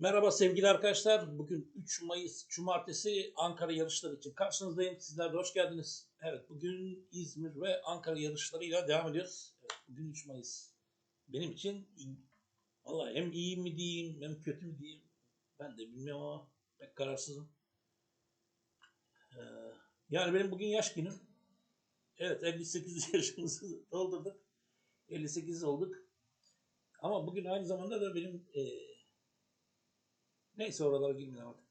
Merhaba sevgili arkadaşlar. Bugün 3 Mayıs Cumartesi Ankara yarışları için karşınızdayım. Sizler de hoş geldiniz. Evet bugün İzmir ve Ankara yarışlarıyla devam ediyoruz. Evet, bugün 3 Mayıs. Benim için valla hem iyi mi diyeyim hem kötü mü diyeyim ben de bilmiyorum ama pek kararsızım. Ee, yani benim bugün yaş günüm. Evet 58 yaşımızı doldurduk. 58 olduk. Ama bugün aynı zamanda da benim eee Neyse oralara girmeyelim artık.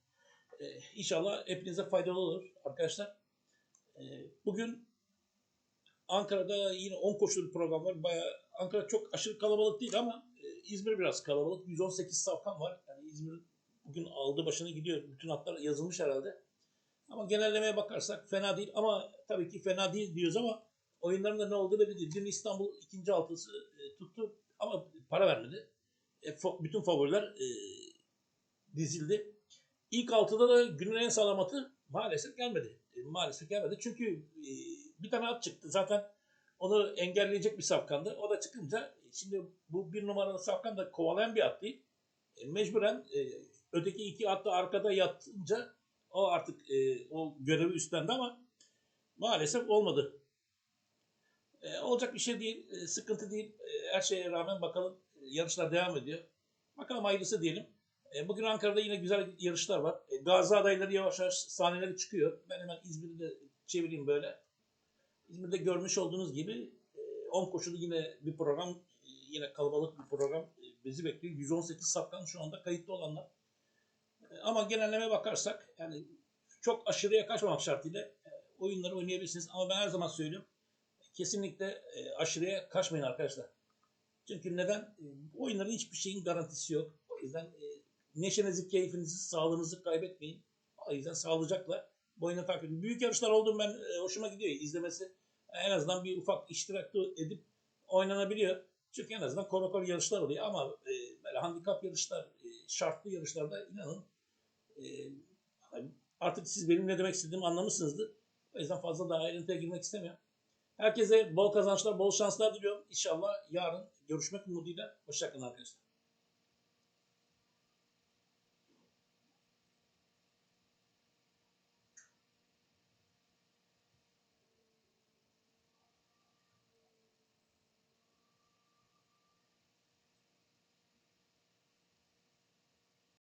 Ee, inşallah hepinize faydalı olur arkadaşlar. Ee, bugün Ankara'da yine 10 koşulu bir program var. Bayağı, Ankara çok aşırı kalabalık değil ama e, İzmir biraz kalabalık. 118 safkan var. Yani İzmir bugün aldı başını gidiyor. Bütün hatlar yazılmış herhalde. Ama genellemeye bakarsak fena değil. Ama tabii ki fena değil diyoruz ama oyunların da ne olduğu belli değil. Dün İstanbul ikinci altısı e, tuttu ama para vermedi. E, fo- bütün favoriler e, dizildi. İlk altıda da günün en sağlam atı maalesef gelmedi. E, maalesef gelmedi. Çünkü e, bir tane at çıktı. Zaten onu engelleyecek bir safkandı. O da çıkınca e, şimdi bu bir numaralı safkan da kovalayan bir at değil. Mecburen öteki iki at da arkada yatınca o artık o görevi üstlendi ama maalesef olmadı. Olacak bir şey değil. sıkıntı değil. Her şeye rağmen bakalım yarışlar devam ediyor. Bakalım hayırlısı diyelim. E, Bugün Ankara'da yine güzel yarışlar var. E, Gazi adayları yavaş yavaş sahneleri çıkıyor. Ben hemen İzmir'i de çevireyim böyle. İzmir'de görmüş olduğunuz gibi 10 koşulu yine bir program, e, yine kalabalık bir program e, bizi bekliyor. 118 safkan şu anda kayıtlı olanlar. E, Ama genelleme bakarsak yani çok aşırıya kaçmamak şartıyla e, oyunları oynayabilirsiniz. Ama ben her zaman söylüyorum. Kesinlikle e, aşırıya kaçmayın arkadaşlar. Çünkü neden? E, oyunların hiçbir şeyin garantisi yok. O yüzden e, neşenizi, keyfinizi, sağlığınızı kaybetmeyin. O yüzden sağlıcakla bu oyunu takip edin. Büyük yarışlar olduğum ben e, hoşuma gidiyor izlemesi. En azından bir ufak iştirak edip oynanabiliyor. Çünkü en azından korokor yarışlar oluyor ama e, böyle handikap yarışlar, e, şartlı yarışlarda inanın e, artık siz benim ne demek istediğimi anlamışsınızdır. O yüzden fazla daha ayrıntıya girmek istemiyorum. Herkese bol kazançlar, bol şanslar diliyorum. İnşallah yarın görüşmek umuduyla. Hoşçakalın arkadaşlar.